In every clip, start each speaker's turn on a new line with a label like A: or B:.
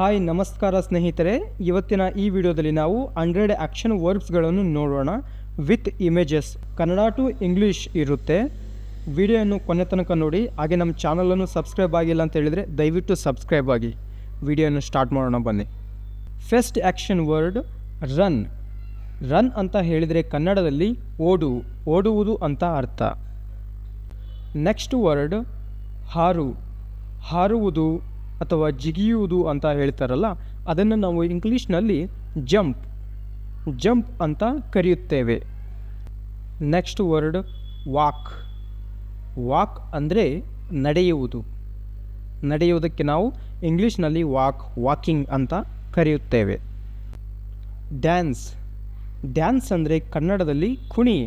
A: Hi, ನಮಸ್ಕಾರ ಸ್ನೇಹಿತರೆ. ಇವತ್ತಿನ ಈ ವಿಡಿಯೋದಲ್ಲಿ ನಾವು ಹಂಡ್ರೆಡ್ ಆ್ಯಕ್ಷನ್ ವರ್ಬ್ಸ್ಗಳನ್ನು ನೋಡೋಣ with images. Kannada to English ಇರುತ್ತೆ. ವಿಡಿಯೋಯನ್ನು ಕೊನೆ ತನಕ ನೋಡಿ, ಹಾಗೆ ನಮ್ಮ ಚಾನಲನ್ನು ಸಬ್ಸ್ಕ್ರೈಬ್ ಆಗಿಲ್ಲ ಅಂತ ಹೇಳಿದರೆ ದಯವಿಟ್ಟು ಸಬ್ಸ್ಕ್ರೈಬ್ ಆಗಿ. ವಿಡಿಯೋನ ಸ್ಟಾರ್ಟ್ ಮಾಡೋಣ, ಬನ್ನಿ. First action word, run. Run ಅಂತ ಹೇಳಿದರೆ ಕನ್ನಡದಲ್ಲಿ ಓಡು. ಓಡುವುದು ಅಂತ ಅರ್ಥ. Next word, ಹಾರು. ಹಾರುವುದು ಅಥವಾ ಜಿಗಿಯುವುದು ಅಂತ ಹೇಳ್ತಾರಲ್ಲ, ಅದನ್ನು ನಾವು ಇಂಗ್ಲೀಷ್ನಲ್ಲಿ ಜಂಪ್ ಜಂಪ್ ಅಂತ ಕರೆಯುತ್ತೇವೆ. Next word, walk. ವಾಕ್ ಅಂದರೆ ನಡೆಯುವುದು. ನಡೆಯುವುದಕ್ಕೆ ನಾವು ಇಂಗ್ಲೀಷ್ನಲ್ಲಿ ವಾಕ್, ವಾಕಿಂಗ್ ಅಂತ ಕರೆಯುತ್ತೇವೆ. ಡ್ಯಾನ್ಸ್. ಡ್ಯಾನ್ಸ್ ಅಂದರೆ ಕನ್ನಡದಲ್ಲಿ ಕುಣಿ,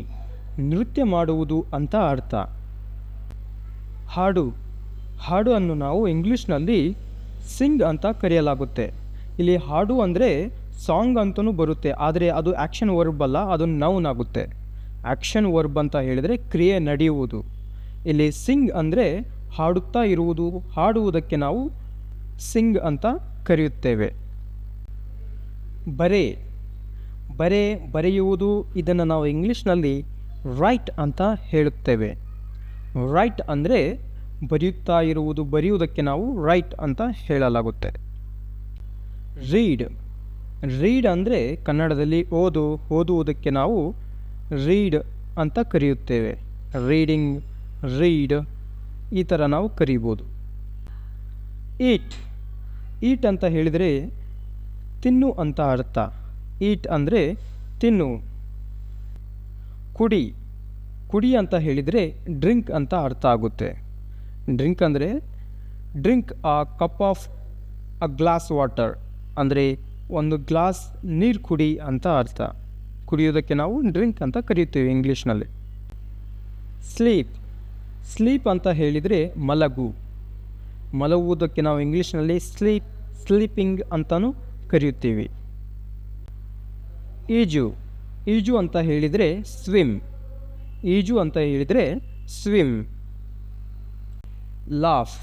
A: ನೃತ್ಯ ಮಾಡುವುದು ಅಂತ ಅರ್ಥ. ಹಾಡು. ಹಾಡು ಅನ್ನು ನಾವು ಇಂಗ್ಲೀಷ್ನಲ್ಲಿ ಸಿಂಗ್ ಅಂತ ಕರೆಯಲಾಗುತ್ತೆ. ಇಲ್ಲಿ ಹಾಡು ಅಂದರೆ ಸಾಂಗ್ ಅಂತಲೂ ಬರುತ್ತೆ, ಆದರೆ ಅದು ಆ್ಯಕ್ಷನ್ ವರ್ಬ್ ಅಲ್ಲ, ಅದು ನೌನ್ ಆಗುತ್ತೆ. ಆ್ಯಕ್ಷನ್ ವರ್ಬ್ ಅಂತ ಹೇಳಿದರೆ ಕ್ರಿಯೆ ನಡೆಯುವುದು. ಇಲ್ಲಿ ಸಿಂಗ್ ಅಂದರೆ ಹಾಡುತ್ತಾ ಇರುವುದು, ಹಾಡುವುದಕ್ಕೆ ನಾವು ಸಿಂಗ್ ಅಂತ ಕರೆಯುತ್ತೇವೆ. ಬರೆ ಬರೆ ಬರೆಯುವುದು ಇದನ್ನು ನಾವು ಇಂಗ್ಲೀಷ್ನಲ್ಲಿ ರೈಟ್ ಅಂತ ಹೇಳುತ್ತೇವೆ. ರೈಟ್ ಅಂದರೆ ಬರೆಯುತ್ತಾ ಇರುವುದು ಬರೆಯುವುದಕ್ಕೆ ನಾವು ರೈಟ್ ಅಂತ ಹೇಳಲಾಗುತ್ತೆ. ರೀಡ್ ರೀಡ್ ಅಂದರೆ ಕನ್ನಡದಲ್ಲಿ ಓದು, ಓದುವುದಕ್ಕೆ ನಾವು ರೀಡ್ ಅಂತ ಕರೆಯುತ್ತೇವೆ. ರೀಡಿಂಗ್ ರೀಡ್ ಈ ಥರ ನಾವು ಕರೀಬೋದು. ಈಟ್ ಈಟ್ ಅಂತ ಹೇಳಿದರೆ ತಿನ್ನು ಅಂತ ಅರ್ಥ. ಈಟ್ ಅಂದರೆ ತಿನ್ನು. ಕುಡಿ. ಕುಡಿ ಅಂತ ಹೇಳಿದರೆ ಡ್ರಿಂಕ್ ಅಂತ ಅರ್ಥ ಆಗುತ್ತೆ. ಡ್ರಿಂಕ್ ಅಂದರೆ drink a cup of a glass water ಅಂದರೆ ಒಂದು ಗ್ಲಾಸ್ ನೀರು ಕುಡಿ ಅಂತ ಅರ್ಥ. ಕುಡಿಯೋದಕ್ಕೆ ನಾವು ಡ್ರಿಂಕ್ ಅಂತ ಕರೆಯುತ್ತೇವೆ ಇಂಗ್ಲೀಷ್ನಲ್ಲಿ. ಸ್ಲೀಪ್. ಸ್ಲೀಪ್ ಅಂತ ಹೇಳಿದರೆ ಮಲಗು. ಮಲಗುವುದಕ್ಕೆ ನಾವು ಇಂಗ್ಲೀಷ್ನಲ್ಲಿ ಸ್ಲೀಪ್, ಸ್ಲೀಪಿಂಗ್ ಅಂತಲೂ ಕರೆಯುತ್ತೀವಿ ಈಜು. ಈಜು ಅಂತ ಹೇಳಿದರೆ ಸ್ವಿಮ್. ಈಜು ಅಂತ ಹೇಳಿದರೆ ಸ್ವಿಮ್. ಲಾಫ್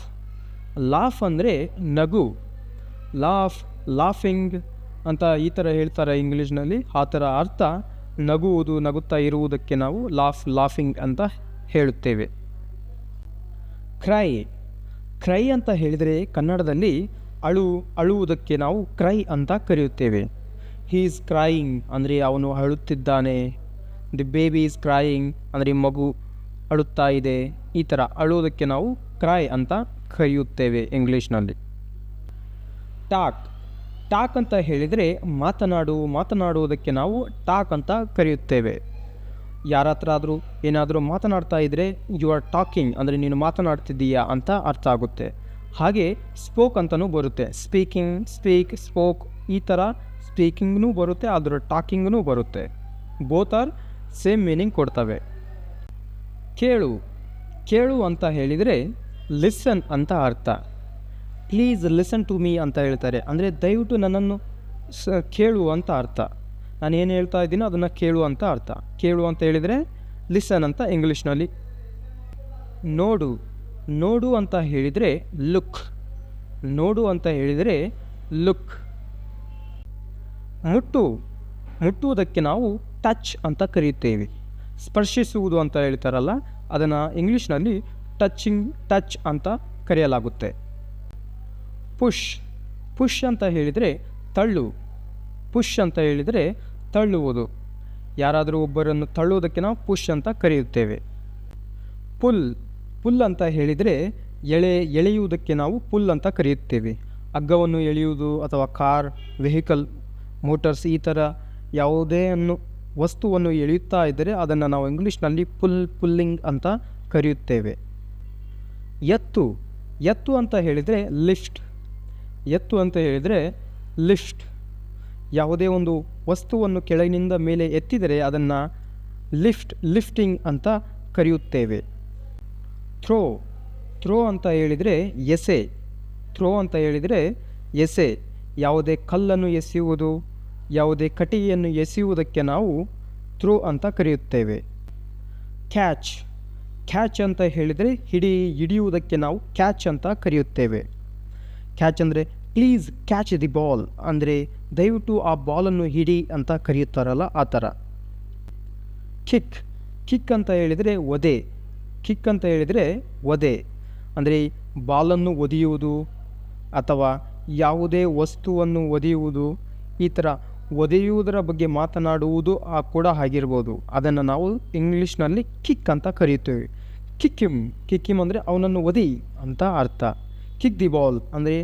A: ಲಾಫ್ ಅಂದರೆ ನಗು. ಲಾಫ್ ಲಾಫಿಂಗ್ ಅಂತ ಈ ಥರ ಹೇಳ್ತಾರೆ ಇಂಗ್ಲೀಷ್ನಲ್ಲಿ. ಆ ಥರ ಅರ್ಥ ನಗುವುದು, ನಗುತ್ತಾ ಇರುವುದಕ್ಕೆ ನಾವು ಲಾಫ್ ಲಾಫಿಂಗ್ ಅಂತ ಹೇಳುತ್ತೇವೆ. ಕ್ರೈ ಕ್ರೈ ಅಂತ ಹೇಳಿದರೆ ಕನ್ನಡದಲ್ಲಿ ಅಳು, ಅಳುವುದಕ್ಕೆ ನಾವು ಕ್ರೈ ಅಂತ ಕರೆಯುತ್ತೇವೆ. ಹೀ ಈಸ್ ಕ್ರಾಯಿಂಗ್ ಅಂದರೆ ಅವನು ಅಳುತ್ತಿದ್ದಾನೆ. ದಿ ಬೇಬಿ ಈಸ್ ಕ್ರಾಯಿಂಗ್ ಅಂದರೆ ಮಗು ಅಳುತ್ತಾ ಇದೆ. ಈ ಥರ ಅಳುವುದಕ್ಕೆ ನಾವು ಕ್ರೈ ಅಂತ ಕರೆಯುತ್ತೇವೆ ಇಂಗ್ಲೀಷ್ನಲ್ಲಿ. ಟಾಕ್. ಟಾಕ್ ಅಂತ ಹೇಳಿದರೆ ಮಾತನಾಡು, ಮಾತನಾಡುವುದಕ್ಕೆ ನಾವು ಟಾಕ್ ಅಂತ ಕರೆಯುತ್ತೇವೆ. ಯಾರ ಹತ್ರ ಆದರೂ ಏನಾದರೂ ಮಾತನಾಡ್ತಾ ಇದ್ದರೆ ಯು ಆರ್ ಟಾಕಿಂಗ್ ಅಂದರೆ, ನೀನು ಮಾತನಾಡ್ತಿದ್ದೀಯಾ? ಅಂತ ಅರ್ಥ ಆಗುತ್ತೆ. ಹಾಗೆ ಸ್ಪೋಕ್ ಅಂತಲೂ ಬರುತ್ತೆ. ಸ್ಪೀಕಿಂಗ್ ಸ್ಪೀಕ್ ಸ್ಪೋಕ್ ಈ ಥರ ಸ್ಪೀಕಿಂಗ್ನೂ ಬರುತ್ತೆ ಅದರ ಟಾಕಿಂಗ್ನೂ ಬರುತ್ತೆ. ಬೋತ್ ಆರ್ ಸೇಮ್ ಮೀನಿಂಗ್ ಕೊಡ್ತವೆ. ಕೇಳು. ಕೇಳು ಅಂತ ಹೇಳಿದರೆ ಲಿಸನ್ ಅಂತ ಅರ್ಥ. ಪ್ಲೀಸ್ ಲಿಸನ್ ಟು ಮೀ ಅಂತ ಹೇಳ್ತಾರೆ. ಅಂದರೆ ದಯವಿಟ್ಟು ನನ್ನನ್ನು ಸ ಕೇಳು ಅಂತ ಅರ್ಥ. ನಾನು ಏನು ಹೇಳ್ತಾ ಇದ್ದೀನೋ ಅದನ್ನು ಕೇಳು ಅಂತ ಅರ್ಥ. ಕೇಳು ಅಂತ ಹೇಳಿದರೆ ಲಿಸನ್ ಅಂತ ಇಂಗ್ಲೀಷ್ನಲ್ಲಿ. ನೋಡು. ನೋಡು ಅಂತ ಹೇಳಿದರೆ ಲುಕ್. ನೋಡು ಅಂತ ಹೇಳಿದರೆ ಲುಕ್. ಮುಟ್ಟು. ಮುಟ್ಟುವುದಕ್ಕೆ ನಾವು ಟಚ್ ಅಂತ ಕರೆಯುತ್ತೇವೆ. ಸ್ಪರ್ಶಿಸುವುದು ಅಂತ ಹೇಳ್ತಾರಲ್ಲ, ಅದನ್ನು ಇಂಗ್ಲೀಷ್ನಲ್ಲಿ ಟಚ್ಚಿಂಗ್ ಟಚ್ ಅಂತ ಕರೆಯಲಾಗುತ್ತೆ. ಪುಷ್ ಪುಷ್ ಅಂತ ಹೇಳಿದರೆ ತಳ್ಳು. ಪುಷ್ ಅಂತ ಹೇಳಿದರೆ ತಳ್ಳುವುದು. ಯಾರಾದರೂ ಒಬ್ಬರನ್ನು ತಳ್ಳುವುದಕ್ಕೆ ನಾವು ಪುಷ್ ಅಂತ ಕರೆಯುತ್ತೇವೆ. ಪುಲ್ ಪುಲ್ ಅಂತ ಹೇಳಿದರೆ ಎಳೆ, ಎಳೆಯುವುದಕ್ಕೆ ನಾವು ಪುಲ್ ಅಂತ ಕರೆಯುತ್ತೇವೆ. ಹಗ್ಗವನ್ನು ಎಳೆಯುವುದು ಅಥವಾ ಕಾರ್, ವೆಹಿಕಲ್, ಮೋಟರ್ಸ್ ಈ ಥರ ಯಾವುದೇ ಅನ್ನು, ವಸ್ತುವನ್ನು ಎಳೆಯುತ್ತಾ ಇದ್ದರೆ ಅದನ್ನು ನಾವು ಇಂಗ್ಲೀಷ್ನಲ್ಲಿ ಪುಲ್, ಪುಲ್ಲಿಂಗ್ ಅಂತ ಕರೆಯುತ್ತೇವೆ. ಎತ್ತು ಎತ್ತು ಅಂತ ಹೇಳಿದರೆ ಲಿಸ್ಟ್. ಎತ್ತು ಅಂತ ಹೇಳಿದರೆ ಲಿಸ್ಟ್. ಯಾವುದೇ ಒಂದು ವಸ್ತುವನ್ನು ಕೆಳಗಿನಿಂದ ಮೇಲೆ ಎತ್ತಿದರೆ ಅದನ್ನು ಲಿಫ್ಟ್, ಲಿಫ್ಟಿಂಗ್ ಅಂತ ಕರೆಯುತ್ತೇವೆ. ಥ್ರೋ. ಥ್ರೋ ಅಂತ ಹೇಳಿದರೆ ಎಸೆ. ಥ್ರೋ ಅಂತ ಹೇಳಿದರೆ ಎಸೆ. ಯಾವುದೇ ಕಲ್ಲನ್ನು ಎಸೆಯುವುದು, ಯಾವುದೇ ಕಟಿಗೆಯನ್ನು ಎಸೆಯುವುದಕ್ಕೆ ನಾವು ಥ್ರೋ ಅಂತ ಕರೆಯುತ್ತೇವೆ. ಕ್ಯಾಚ್. ಕ್ಯಾಚ್ ಅಂತ ಹೇಳಿದರೆ ಹಿಡಿ ಹಿಡಿಯುವುದಕ್ಕೆ ನಾವು ಕ್ಯಾಚ್ ಅಂತ ಕರೆಯುತ್ತೇವೆ. ಕ್ಯಾಚ್ ಅಂದರೆ ಪ್ಲೀಸ್ ಕ್ಯಾಚ್ ದಿ ಬಾಲ್ ಅಂದರೆ ದಯವಿಟ್ಟು ಆ ಬಾಲನ್ನು ಹಿಡಿ ಅಂತ ಕರೆಯುತ್ತಾರಲ್ಲ ಆ ಥರ. ಕಿಕ್ ಕಿಕ್ ಅಂತ ಹೇಳಿದರೆ ಒದೆ. ಕಿಕ್ ಅಂತ ಹೇಳಿದರೆ ಒದೆ. ಅಂದರೆ ಬಾಲನ್ನು ಒದೆಯುವುದು ಅಥವಾ ಯಾವುದೇ ವಸ್ತುವನ್ನು ಒದೆಯುವುದು ಈ ಥರ ಒದೆಯುವುದರ ಬಗ್ಗೆ ಮಾತನಾಡುವುದು ಕೂಡ ಆಗಿರ್ಬೋದು ಅದನ್ನು ನಾವು ಇಂಗ್ಲೀಷ್ನಲ್ಲಿ ಕಿಕ್ ಅಂತ ಕರೆಯುತ್ತೇವೆ. ಕಿಕ್ಕಿಮ್ ಕಿಕ್ಕಿಮ್ ಅಂದರೆ ಅವನನ್ನು ಒದಿ ಅಂತ ಅರ್ಥ. ಕಿಕ್ ದಿ ಬಾಲ್ ಅಂದರೆ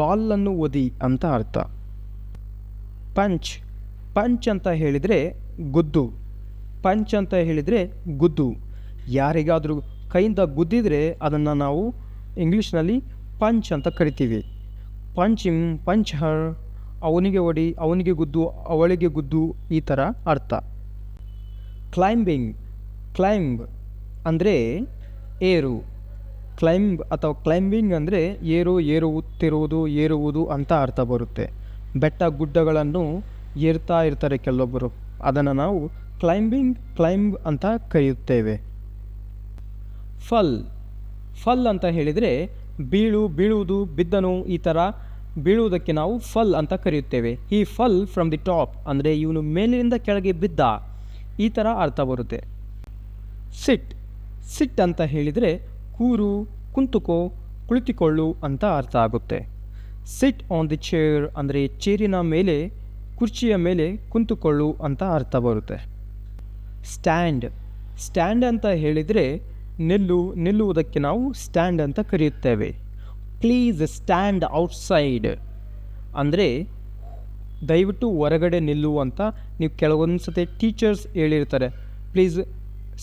A: ಬಾಲನ್ನು ಒದಿ ಅಂತ ಅರ್ಥ. ಪಂಚ್ ಪಂಚ್ ಅಂತ ಹೇಳಿದರೆ ಗುದ್ದು. ಪಂಚ್ ಅಂತ ಹೇಳಿದರೆ ಗುದ್ದು. ಯಾರಿಗಾದರೂ ಕೈಯಿಂದ ಗುದ್ದಿದರೆ ಅದನ್ನು ನಾವು ಇಂಗ್ಲೀಷ್ನಲ್ಲಿ ಪಂಚ್ ಅಂತ ಕರಿತೀವಿ. ಪಂಚ್ ಪಂಚ್ ಹರ್, ಅವನಿಗೆ ಒಡಿ, ಅವನಿಗೆ ಗುದ್ದು, ಅವಳಿಗೆ ಗುದ್ದು ಈ ಥರ ಅರ್ಥ. ಕ್ಲೈಂಬಿಂಗ್, ಕ್ಲೈಂಬ್ ಅಂದರೆ ಏರು. ಕ್ಲೈಂಬ್ ಅಥವಾ ಕ್ಲೈಂಬಿಂಗ್ ಅಂದರೆ ಏರು, ಏರುತ್ತಿರುವುದು, ಏರುವುದು ಅಂತ ಅರ್ಥ ಬರುತ್ತೆ. ಬೆಟ್ಟ ಗುಡ್ಡಗಳನ್ನು ಏರ್ತಾ ಇರ್ತಾರೆ ಕೆಲವೊಬ್ಬರು ಅದನ್ನು ನಾವು ಕ್ಲೈಂಬಿಂಗ್, ಕ್ಲೈಂಬ್ ಅಂತ ಕರೆಯುತ್ತೇವೆ. ಫಲ್. ಫಲ್ ಅಂತ ಹೇಳಿದರೆ ಬೀಳು, ಬೀಳುವುದು, ಬಿದ್ದನು ಈ ಥರ ಬೀಳುವುದಕ್ಕೆ ನಾವು ಫಲ್ ಅಂತ ಕರೆಯುತ್ತೇವೆ. ಈ ಫಲ್ ಫ್ರಮ್ ದಿ ಟಾಪ್ ಅಂದರೆ ಇವನು ಮೇಲಿನಿಂದ ಕೆಳಗೆ ಬಿದ್ದ ಈ ಥರ ಅರ್ಥ ಬರುತ್ತೆ. ಸಿಟ್. ಸಿಟ್ ಅಂತ ಹೇಳಿದರೆ ಕೂರು, ಕುಂತುಕೋ, ಕುಳಿತುಕೊಳ್ಳು ಅಂತ ಅರ್ಥ ಆಗುತ್ತೆ. ಸಿಟ್ ಆನ್ ದಿ ಚೇರ್ ಅಂದರೆ ಚೇರಿನ ಮೇಲೆ, ಕುರ್ಚಿಯ ಮೇಲೆ ಕುಂತುಕೊಳ್ಳು ಅಂತ ಅರ್ಥ ಬರುತ್ತೆ. ಸ್ಟ್ಯಾಂಡ್ ಸ್ಟ್ಯಾಂಡ್ ಅಂತ ಹೇಳಿದರೆ ನಿಲ್ಲು, ನಿಲ್ಲುವುದಕ್ಕೆ ನಾವು ಸ್ಟ್ಯಾಂಡ್ ಅಂತ ಕರೆಯುತ್ತೇವೆ. ಪ್ಲೀಸ್ ಸ್ಟ್ಯಾಂಡ್ ಔಟ್ಸೈಡ್ ಅಂದರೆ ದಯವಿಟ್ಟು ಹೊರಗಡೆ ನಿಲ್ಲು ಅಂತ. ನೀವು ಕೆಲವೊಂದು ಸತಿ ಟೀಚರ್ಸ್ ಹೇಳಿರ್ತಾರೆ. Please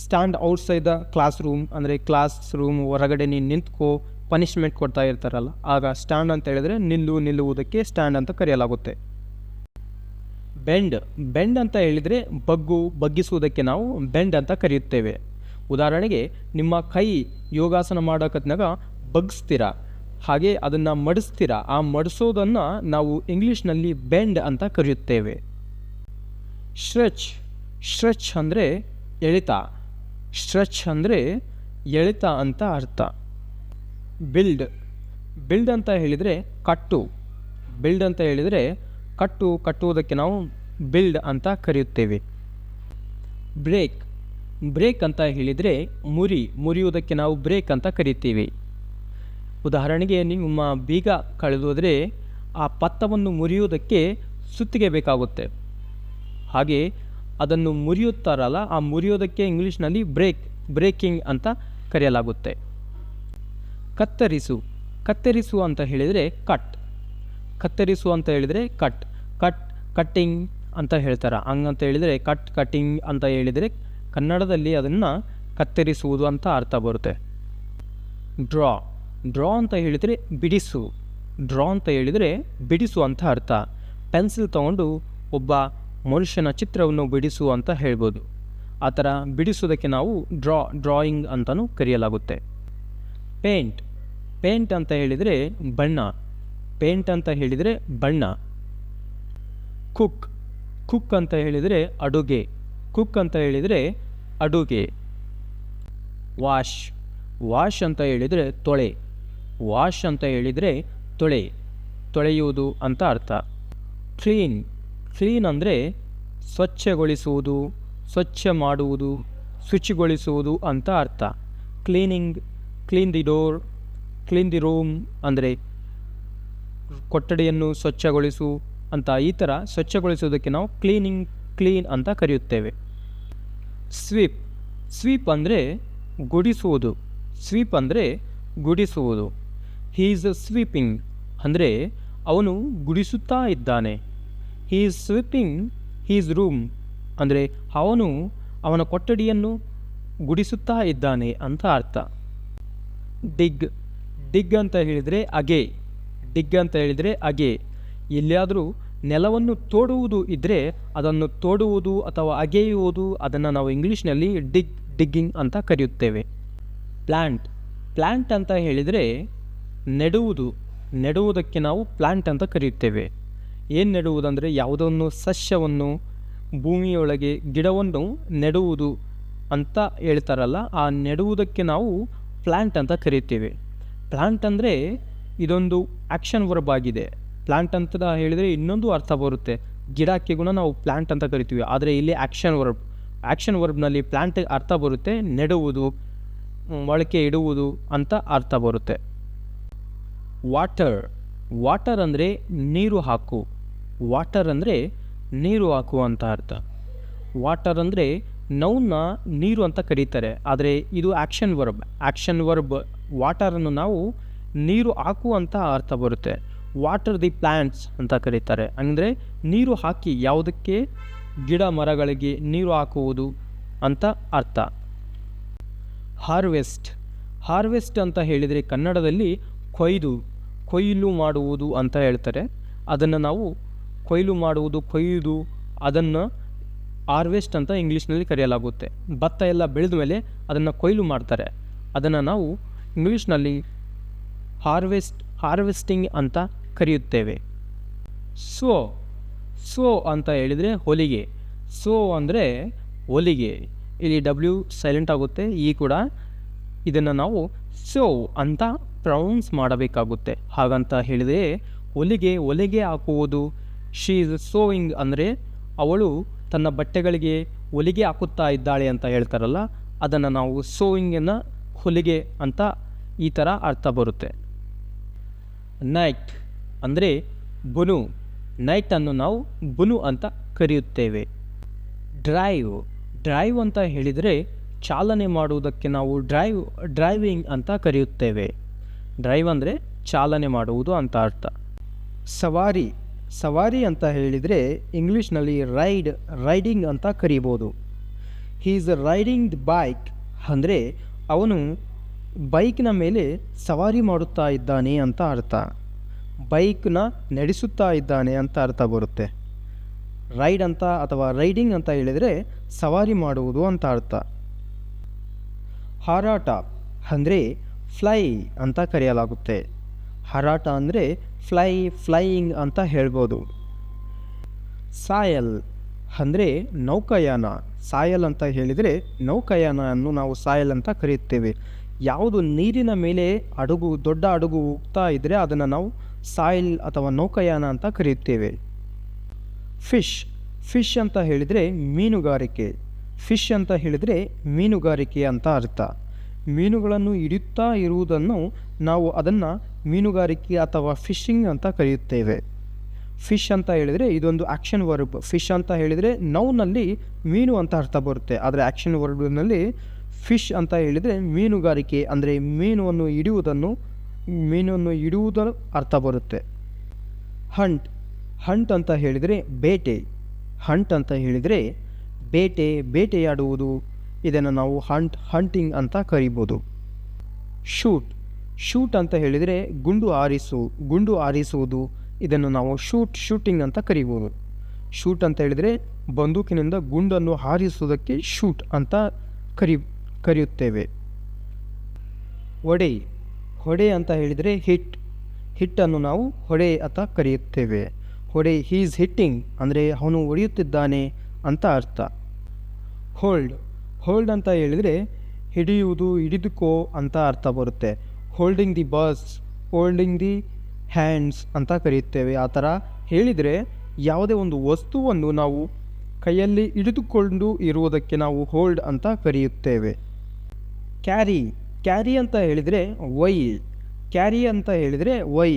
A: stand outside the classroom ಅಂದರೆ ಕ್ಲಾಸ್ ರೂಮ್ ಹೊರಗಡೆ ನೀನು ನಿಂತ್ಕೋ ಪನಿಷ್ಮೆಂಟ್ ಕೊಡ್ತಾ ಇರ್ತಾರಲ್ಲ, ಆಗ ಸ್ಟ್ಯಾಂಡ್ ಅಂತ ಹೇಳಿದರೆ ನಿಲ್ಲು, ನಿಲ್ಲುವುದಕ್ಕೆ ಸ್ಟ್ಯಾಂಡ್ ಅಂತ ಕರೆಯಲಾಗುತ್ತೆ. ಬೆಂಡ್ ಬೆಂಡ್ ಅಂತ ಹೇಳಿದರೆ ಬಗ್ಗು, ಬಗ್ಗಿಸುವುದಕ್ಕೆ ನಾವು ಬೆಂಡ್ ಅಂತ ಕರೆಯುತ್ತೇವೆ. ಉದಾಹರಣೆಗೆ, ನಿಮ್ಮ ಕೈ ಯೋಗಾಸನ ಮಾಡೋಕತ್ನಾಗ ಬಗ್ಸ್ತೀರ, ಹಾಗೆ ಅದನ್ನು ಮಡಿಸ್ತೀರ, ಆ ಮಡಿಸೋದನ್ನು ನಾವು ಇಂಗ್ಲೀಷ್ನಲ್ಲಿ ಬೆಂಡ್ ಅಂತ ಕರೆಯುತ್ತೇವೆ. ಸ್ಟ್ರೆಚ್ ಸ್ಟ್ರೆಚ್ ಅಂದರೆ ಎಳಿತ. ಸ್ಟ್ರೆಚ್ ಅಂದರೆ ಎಳೆತ ಅಂತ ಅರ್ಥ. ಬಿಲ್ಡ್. ಬಿಲ್ಡ್ ಅಂತ ಹೇಳಿದರೆ ಕಟ್ಟು. ಬಿಲ್ಡ್ ಅಂತ ಹೇಳಿದರೆ ಕಟ್ಟು, ಕಟ್ಟುವುದಕ್ಕೆ ನಾವು ಬಿಲ್ಡ್ ಅಂತ ಕರೆಯುತ್ತೇವೆ. ಬ್ರೇಕ್. ಬ್ರೇಕ್ ಅಂತ ಹೇಳಿದರೆ ಮುರಿ. ಮುರಿಯುವುದಕ್ಕೆ ನಾವು ಬ್ರೇಕ್ ಅಂತ ಕರಿತೀವಿ ಉದಾಹರಣೆಗೆ ನಿಮ್ಮ ಬೀಗ ಕಳೆದೋದರೆ ಆ ಪತ್ತವನ್ನು ಮುರಿಯುವುದಕ್ಕೆ ಸುತ್ತಿಗೆ ಬೇಕಾಗುತ್ತೆ. ಹಾಗೆ ಅದನ್ನು ಮುರಿಯುತ್ತಾರಲ್ಲ, ಆ ಮುರಿಯೋದಕ್ಕೆ ಇಂಗ್ಲೀಷ್ನಲ್ಲಿ ಬ್ರೇಕ್, ಬ್ರೇಕಿಂಗ್ ಅಂತ ಕರೆಯಲಾಗುತ್ತೆ. ಕತ್ತರಿಸು ಕತ್ತರಿಸು ಅಂತ ಹೇಳಿದರೆ ಕಟ್. ಕತ್ತರಿಸು ಅಂತ ಹೇಳಿದರೆ ಕಟ್ ಕಟ್, ಕಟ್ಟಿಂಗ್ ಅಂತ ಹೇಳ್ತಾರೆ. ಹಂಗಂತ ಹೇಳಿದರೆ ಕಟ್, ಕಟ್ಟಿಂಗ್ ಅಂತ ಹೇಳಿದರೆ ಕನ್ನಡದಲ್ಲಿ ಅದನ್ನು ಕತ್ತರಿಸುವುದು ಅಂತ ಅರ್ಥ ಬರುತ್ತೆ. ಡ್ರಾ ಡ್ರಾ ಅಂತ ಹೇಳಿದರೆ ಬಿಡಿಸು. ಡ್ರಾ ಅಂತ ಹೇಳಿದರೆ ಬಿಡಿಸು ಅಂತ ಅರ್ಥ. ಪೆನ್ಸಿಲ್ ತಗೊಂಡು ಒಬ್ಬ ಮನುಷ್ಯನ ಚಿತ್ರವನ್ನು ಬಿಡಿಸು ಅಂತ ಹೇಳ್ಬೋದು. ಆ ಥರ ಬಿಡಿಸೋದಕ್ಕೆ ನಾವು ಡ್ರಾ, ಡ್ರಾಯಿಂಗ್ ಅಂತಲೂ ಕರೆಯಲಾಗುತ್ತೆ. ಪೇಂಟ್ ಪೇಂಟ್ ಅಂತ ಹೇಳಿದರೆ ಬಣ್ಣ. ಪೇಂಟ್ ಅಂತ ಹೇಳಿದರೆ ಬಣ್ಣ. ಕುಕ್ ಕುಕ್ ಅಂತ ಹೇಳಿದರೆ ಅಡುಗೆ. ಕುಕ್ ಅಂತ ಹೇಳಿದರೆ ಅಡುಗೆ. ವಾಶ್ ವಾಶ್ ಅಂತ ಹೇಳಿದರೆ ತೊಳೆ. ವಾಶ್ ಅಂತ ಹೇಳಿದರೆ ತೊಳೆ. ತೊಳೆಯುವುದು ಅಂತ ಅರ್ಥ. ಕ್ಲೀನ್ ಕ್ಲೀನ್ ಅಂದರೆ ಸ್ವಚ್ಛಗೊಳಿಸುವುದು ಸ್ವಚ್ಛ ಮಾಡುವುದು ಶುಚಿಗೊಳಿಸುವುದು ಅಂತ ಅರ್ಥ. Cleaning, clean the door, clean the room ಅಂದರೆ ಕೊಠಡಿಯನ್ನು ಸ್ವಚ್ಛಗೊಳಿಸು ಅಂತ ಈ ಥರ ಸ್ವಚ್ಛಗೊಳಿಸುವುದಕ್ಕೆ ನಾವು ಕ್ಲೀನಿಂಗ್, ಕ್ಲೀನ್ ಅಂತ ಕರೆಯುತ್ತೇವೆ. ಸ್ವೀಪ್ ಸ್ವೀಪ್ ಅಂದರೆ ಗುಡಿಸುವುದು. ಸ್ವೀಪ್ ಅಂದರೆ ಗುಡಿಸುವುದು. ಹೀ ಈಸ್ ಸ್ವೀಪಿಂಗ್ ಅಂದರೆ ಅವನು ಗುಡಿಸುತ್ತಾ ಇದ್ದಾನೆ. ಈಸ್ ಸ್ವೀಪಿಂಗ್ ಹೀಸ್ ರೂಮ್ ಅಂದರೆ ಅವನು ಅವನ ಕೊಠಡಿಯನ್ನು ಗುಡಿಸುತ್ತಾ ಇದ್ದಾನೆ ಅಂತ ಅರ್ಥ. ಡಿಗ್ ಡಿಗ್ ಅಂತ ಹೇಳಿದರೆ ಅಗೆ. ಡಿಗ್ ಅಂತ ಹೇಳಿದರೆ ಅಗೆ. ಎಲ್ಲಿಯಾದರೂ ನೆಲವನ್ನು ತೋಡುವುದು ಇದ್ದರೆ ಅದನ್ನು ತೋಡುವುದು ಅಥವಾ ಅಗೆಯುವುದು ಅದನ್ನು ನಾವು ಇಂಗ್ಲೀಷ್ನಲ್ಲಿ ಡಿಗ್ ಡಿಗ್ಗಿಂಗ್ ಅಂತ ಕರೆಯುತ್ತೇವೆ. ಪ್ಲ್ಯಾಂಟ್ ಪ್ಲ್ಯಾಂಟ್ ಅಂತ ಹೇಳಿದರೆ ನೆಡುವುದು. ನೆಡುವುದಕ್ಕೆ ನಾವು ಪ್ಲ್ಯಾಂಟ್ ಅಂತ ಕರೆಯುತ್ತೇವೆ. ಏನು ನೆಡುವುದಂದರೆ ಯಾವುದನ್ನು ಸಸ್ಯವನ್ನು ಭೂಮಿಯೊಳಗೆ ಗಿಡವನ್ನು ನೆಡುವುದು ಅಂತ ಹೇಳ್ತಾರಲ್ಲ, ಆ ನೆಡುವುದಕ್ಕೆ ನಾವು ಪ್ಲ್ಯಾಂಟ್ ಅಂತ ಕರೀತೇವೆ ಪ್ಲ್ಯಾಂಟ್ ಅಂದರೆ ಇದೊಂದು ಆ್ಯಕ್ಷನ್ ವರ್ಬ್ ಆಗಿದೆ. ಪ್ಲ್ಯಾಂಟ್ ಅಂತ ಹೇಳಿದರೆ ಇನ್ನೊಂದು ಅರ್ಥ ಬರುತ್ತೆ. ಗಿಡಕ್ಕೆ ಗುಣ ನಾವು ಪ್ಲ್ಯಾಂಟ್ ಅಂತ ಕರಿತೀವಿ, ಆದರೆ ಇಲ್ಲಿ ಆ್ಯಕ್ಷನ್ ವರ್ಬ್. ಆ್ಯಕ್ಷನ್ ವರ್ಬ್ನಲ್ಲಿ ಪ್ಲ್ಯಾಂಟ್ ಅರ್ಥ ಬರುತ್ತೆ, ನೆಡುವುದು ಮೊಳಕೆ ಇಡುವುದು ಅಂತ ಅರ್ಥ ಬರುತ್ತೆ. ವಾಟರ್. ವಾಟರ್ ಅಂದರೆ ನೀರು ಹಾಕು. ವಾಟರ್ ಅಂದರೆ ನೀರು ಹಾಕುವಂಥ ಅರ್ಥ. ವಾಟರ್ ಅಂದರೆ ನೌನ್ನ ನೀರು ಅಂತ ಕರೀತಾರೆ. ಆದರೆ ಇದು ಆ್ಯಕ್ಷನ್ ವರ್ಬ್. ಆ್ಯಕ್ಷನ್ ವರ್ಬ್ ವಾಟರನ್ನು ನಾವು ನೀರು ಹಾಕುವಂಥ ಅರ್ಥ ಬರುತ್ತೆ. ವಾಟರ್ ದಿ ಪ್ಲ್ಯಾಂಟ್ಸ್ ಅಂತ ಕರೀತಾರೆ. ಅಂದರೆ ನೀರು ಹಾಕಿ ಯಾವುದಕ್ಕೆ? ಗಿಡ ಮರಗಳಿಗೆ ನೀರು ಹಾಕುವುದು ಅಂತ ಅರ್ಥ. ಹಾರ್ವೆಸ್ಟ್. ಹಾರ್ವೆಸ್ಟ್ ಅಂತ ಹೇಳಿದರೆ ಕನ್ನಡದಲ್ಲಿ ಕೊಯ್ದು ಕೊಯ್ಲು ಮಾಡುವುದು ಅಂತ ಹೇಳ್ತಾರೆ. ಅದನ್ನು ನಾವು ಕೊಯ್ಲು ಮಾಡುವುದು, ಕೊಯ್ದು ಅದನ್ನು ಹಾರ್ವೆಸ್ಟ್ ಅಂತ ಇಂಗ್ಲೀಷ್ನಲ್ಲಿ ಕರೆಯಲಾಗುತ್ತೆ. ಭತ್ತ ಎಲ್ಲ ಬೆಳೆದ ಮೇಲೆ ಅದನ್ನು ಕೊಯ್ಲು ಮಾಡ್ತಾರೆ. ಅದನ್ನು ನಾವು ಇಂಗ್ಲೀಷ್ನಲ್ಲಿ ಹಾರ್ವೆಸ್ಟ್ ಹಾರ್ವೆಸ್ಟಿಂಗ್ ಅಂತ ಕರೆಯುತ್ತೇವೆ. ಸೋ ಸೋ ಅಂತ ಹೇಳಿದರೆ ಹೊಲಿಗೆ. ಸೋ ಅಂದರೆ ಹೊಲಿಗೆ. ಇಲ್ಲಿ ಡಬ್ಲ್ಯೂ ಸೈಲೆಂಟ್ ಆಗುತ್ತೆ ಈ ಕೂಡ. ಇದನ್ನು ನಾವು ಸೋ ಅಂತ ಪ್ರೌನ್ಸ್ ಮಾಡಬೇಕಾಗುತ್ತೆ. ಹಾಗಂತ ಹೇಳಿದರೆ ಹೊಲಿಗೆ ಹೊಲಿಗೆ ಹಾಕುವುದು ಶೀ ಇಸ್ ಸೋವಿಂಗ್ ಅಂದರೆ ಅವಳು ತನ್ನ ಬಟ್ಟೆಗಳಿಗೆ ಹೊಲಿಗೆ ಹಾಕುತ್ತಾ ಇದ್ದಾಳೆ ಅಂತ ಹೇಳ್ತಾರಲ್ಲ, ಅದನ್ನು ನಾವು ಸೋವಿಂಗನ್ನು ಹೊಲಿಗೆ ಅಂತ ಈ ಥರ ಅರ್ಥ ಬರುತ್ತೆ. ನೈಟ್ ಅಂದರೆ ಬುನು. ನೈಟನ್ನು ನಾವು ಬುನು ಅಂತ ಕರೆಯುತ್ತೇವೆ. ಡ್ರೈವ್ ಡ್ರೈವ್ ಅಂತ ಹೇಳಿದರೆ ಚಾಲನೆ ಮಾಡುವುದಕ್ಕೆ ನಾವು ಡ್ರೈವ್ ಡ್ರೈವಿಂಗ್ ಅಂತ ಕರೆಯುತ್ತೇವೆ. ಡ್ರೈವ್ ಅಂದರೆ ಚಾಲನೆ ಮಾಡುವುದು ಅಂತ ಅರ್ಥ. ಸವಾರಿ. ಸವಾರಿ ಅಂತ ಹೇಳಿದರೆ ಇಂಗ್ಲೀಷ್ನಲ್ಲಿ ರೈಡ್, ರೈಡಿಂಗ್ ಅಂತ ಕರಿಬೋದು. ಈಸ್ ರೈಡಿಂಗ್ ದ ಬೈಕ್ ಅಂದರೆ ಅವನು ಬೈಕ್ನ ಮೇಲೆ ಸವಾರಿ ಮಾಡುತ್ತಾ ಇದ್ದಾನೆ ಅಂತ ಅರ್ಥ. ಬೈಕ್ನ ನಡೆಸುತ್ತಾ ಇದ್ದಾನೆ ಅಂತ ಅರ್ಥ ಬರುತ್ತೆ. ರೈಡ್ ಅಂತ ಅಥವಾ ರೈಡಿಂಗ್ ಅಂತ ಹೇಳಿದರೆ ಸವಾರಿ ಮಾಡುವುದು ಅಂತ ಅರ್ಥ. ಹಾರಾಟ ಅಂದರೆ ಫ್ಲೈ ಅಂತ ಕರೆಯಲಾಗುತ್ತೆ. ಹಾರಾಟ ಅಂದರೆ ಫ್ಲೈ, ಫ್ಲೈಯಿಂಗ್ ಅಂತ ಹೇಳ್ಬೋದು. ಸಾಯಲ್ ಅಂದರೆ ನೌಕಾಯಾನ. ಸಾಯಲ್ ಅಂತ ಹೇಳಿದರೆ ನೌಕಾಯಾನವನ್ನು ನಾವು ಸಾಯಲ್ ಅಂತ ಕರೆಯುತ್ತೇವೆ. ಯಾವುದು ನೀರಿನ ಮೇಲೆ ಅಡುಗು, ದೊಡ್ಡ ಅಡುಗು ಹೋಗ್ತಾ ಇದ್ದರೆ ಅದನ್ನು ನಾವು ಸಾಯಿಲ್ ಅಥವಾ ನೌಕಾಯಾನ ಅಂತ ಕರೆಯುತ್ತೇವೆ. ಫಿಶ್ ಫಿಶ್ ಅಂತ ಹೇಳಿದರೆ ಮೀನುಗಾರಿಕೆ. ಫಿಶ್ ಅಂತ ಹೇಳಿದರೆ ಮೀನುಗಾರಿಕೆ ಅಂತ ಅರ್ಥ. ಮೀನುಗಳನ್ನು ಹಿಡಿಯುತ್ತಾ ಇರುವುದನ್ನು ನಾವು ಅದನ್ನು ಮೀನುಗಾರಿಕೆ ಅಥವಾ ಫಿಶಿಂಗ್ ಅಂತ ಕರೆಯುತ್ತೇವೆ. ಫಿಶ್ ಅಂತ ಹೇಳಿದರೆ ಇದೊಂದು ಆ್ಯಕ್ಷನ್ ವರ್ಬ್. ಫಿಶ್ ಅಂತ ಹೇಳಿದರೆ ನೌನಲ್ಲಿ ಮೀನು ಅಂತ ಅರ್ಥ ಬರುತ್ತೆ. ಆದರೆ ಆ್ಯಕ್ಷನ್ ವರ್ಬ್ನಲ್ಲಿ ಫಿಶ್ ಅಂತ ಹೇಳಿದರೆ ಮೀನುಗಾರಿಕೆ, ಅಂದರೆ ಮೀನನ್ನು ಹಿಡಿಯುವುದನ್ನು, ಮೀನನ್ನು ಹಿಡಿಯುವುದರ ಅರ್ಥ ಬರುತ್ತೆ. ಹಂಟ್. ಹಂಟ್ ಅಂತ ಹೇಳಿದರೆ ಬೇಟೆ. ಹಂಟ್ ಅಂತ ಹೇಳಿದರೆ ಬೇಟೆ, ಬೇಟೆಯಾಡುವುದು. ಇದನ್ನು ನಾವು ಹಂಟ್ ಹಂಟಿಂಗ್ ಅಂತ ಕರಿಬೋದು. ಶೂಟ್ ಶೂಟ್ ಅಂತ ಹೇಳಿದರೆ ಗುಂಡು ಆರಿಸು, ಗುಂಡು ಆರಿಸುವುದು. ಇದನ್ನು ನಾವು ಶೂಟ್ ಶೂಟಿಂಗ್ ಅಂತ ಕರಿಬೋದು. ಶೂಟ್ ಅಂತ ಹೇಳಿದರೆ ಬಂದೂಕಿನಿಂದ ಗುಂಡನ್ನು ಹಾರಿಸುವುದಕ್ಕೆ ಶೂಟ್ ಅಂತ ಕರಿ, ಕರೆಯುತ್ತೇವೆ. ಹೊಡೆ ಹೊಡೆ ಅಂತ ಹೇಳಿದರೆ ಹಿಟ್ ಹಿಟ್ಟನ್ನು ನಾವು ಹೊಡೆ ಅಂತ ಕರೆಯುತ್ತೇವೆ. ಹೊಡೆ ಹೀಸ್ ಹಿಟ್ಟಿಂಗ್ ಅಂದರೆ ಅವನು ಹೊಡೆಯುತ್ತಿದ್ದಾನೆ ಅಂತ ಅರ್ಥ. ಹೋಲ್ಡ್ ಹೋಲ್ಡ್ ಅಂತ ಹೇಳಿದರೆ ಹಿಡಿಯುವುದು ಹಿಡಿದುಕೋ ಅಂತ ಅರ್ಥ ಬರುತ್ತೆ. Holding the bus holding the hands ಅಂತ ಕರೆಯುತ್ತೇವೆ. ಆ ಥರ ಹೇಳಿದರೆ ಯಾವುದೇ ಒಂದು ವಸ್ತುವನ್ನು ನಾವು ಕೈಯಲ್ಲಿ ಹಿಡಿದುಕೊಂಡು ಇರುವುದಕ್ಕೆ ನಾವು ಹೋಲ್ಡ್ ಅಂತ ಕರೆಯುತ್ತೇವೆ. ಕ್ಯಾರಿ ಕ್ಯಾರಿ ಅಂತ ಹೇಳಿದರೆ ವೈ. ಕ್ಯಾರಿ ಅಂತ ಹೇಳಿದರೆ ವೈ.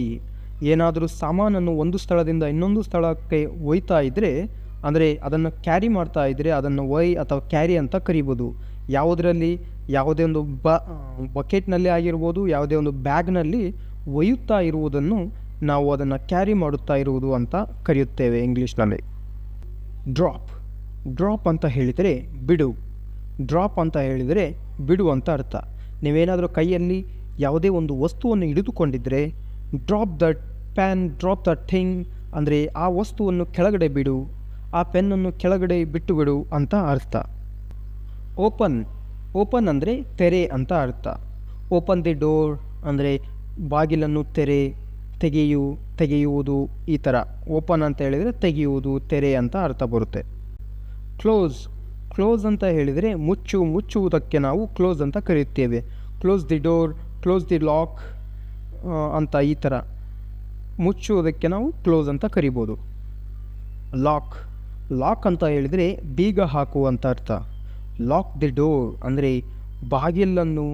A: ಏನಾದರೂ ಸಾಮಾನನ್ನು ಒಂದು ಸ್ಥಳದಿಂದ ಇನ್ನೊಂದು ಸ್ಥಳಕ್ಕೆ ಒಯ್ತಾ ಇದ್ದರೆ ಅಂದರೆ ಅದನ್ನು ಕ್ಯಾರಿ ಮಾಡ್ತಾ ಇದ್ದರೆ ಅದನ್ನು ವೈ ಅಥವಾ ಕ್ಯಾರಿ ಅಂತ ಕರಿಬೋದು. ಯಾವುದರಲ್ಲಿ? ಯಾವುದೇ ಒಂದು ಬ, ಬಕೆಟ್ನಲ್ಲಿ ಆಗಿರ್ಬೋದು, ಯಾವುದೇ ಒಂದು ಬ್ಯಾಗ್ನಲ್ಲಿ ಒಯ್ಯುತ್ತಾ ಇರುವುದನ್ನು ನಾವು ಅದನ್ನು ಕ್ಯಾರಿ ಮಾಡುತ್ತಾ ಇರುವುದು ಅಂತ ಕರೆಯುತ್ತೇವೆ ಇಂಗ್ಲೀಷ್ನಲ್ಲಿ. ಡ್ರಾಪ್. ಡ್ರಾಪ್ ಅಂತ ಹೇಳಿದರೆ ಬಿಡು. ಡ್ರಾಪ್ ಅಂತ ಹೇಳಿದರೆ ಬಿಡು ಅಂತ ಅರ್ಥ. ನೀವೇನಾದರೂ ಕೈಯಲ್ಲಿ ಯಾವುದೇ ಒಂದು ವಸ್ತುವನ್ನು ಹಿಡಿದುಕೊಂಡಿದ್ದರೆ drop that pan, drop the thing ಅಂದರೆ ಆ ವಸ್ತುವನ್ನು ಕೆಳಗಡೆ ಬಿಡು. ಆ ಪೆನ್ನನ್ನು ಕೆಳಗಡೆ ಬಿಟ್ಟುಬಿಡು ಅಂತ ಅರ್ಥ. ಓಪನ್ ಓಪನ್ ಅಂದರೆ ತೆರೆ ಅಂತ ಅರ್ಥ. ಓಪನ್ ದಿ ಡೋರ್ ಅಂದರೆ ಬಾಗಿಲನ್ನು ತೆರೆ, ತೆಗೆಯು, ತೆಗೆಯುವುದು ಈ ಥರ ಓಪನ್ ಅಂತ ಹೇಳಿದರೆ ತೆಗೆಯುವುದು, ತೆರೆ ಅಂತ ಅರ್ಥ ಬರುತ್ತೆ. ಕ್ಲೋಸ್ ಕ್ಲೋಸ್ ಅಂತ ಹೇಳಿದರೆ ಮುಚ್ಚು, ಮುಚ್ಚುವುದಕ್ಕೆ ನಾವು ಕ್ಲೋಸ್ ಅಂತ ಕರೆಯುತ್ತೇವೆ. Close the door, close the lock ಅಂತ ಈ ಥರ ಮುಚ್ಚುವುದಕ್ಕೆ ನಾವು ಕ್ಲೋಸ್ ಅಂತ ಕರಿಬೋದು. ಲಾಕ್ ಲಾಕ್ ಅಂತ ಹೇಳಿದರೆ ಬೀಗ ಹಾಕು ಅಂತ ಅರ್ಥ. ಲಾಕ್ ದಿ ಡೋರ್ ಅಂದರೆ ಬಾಗಿಲನ್ನು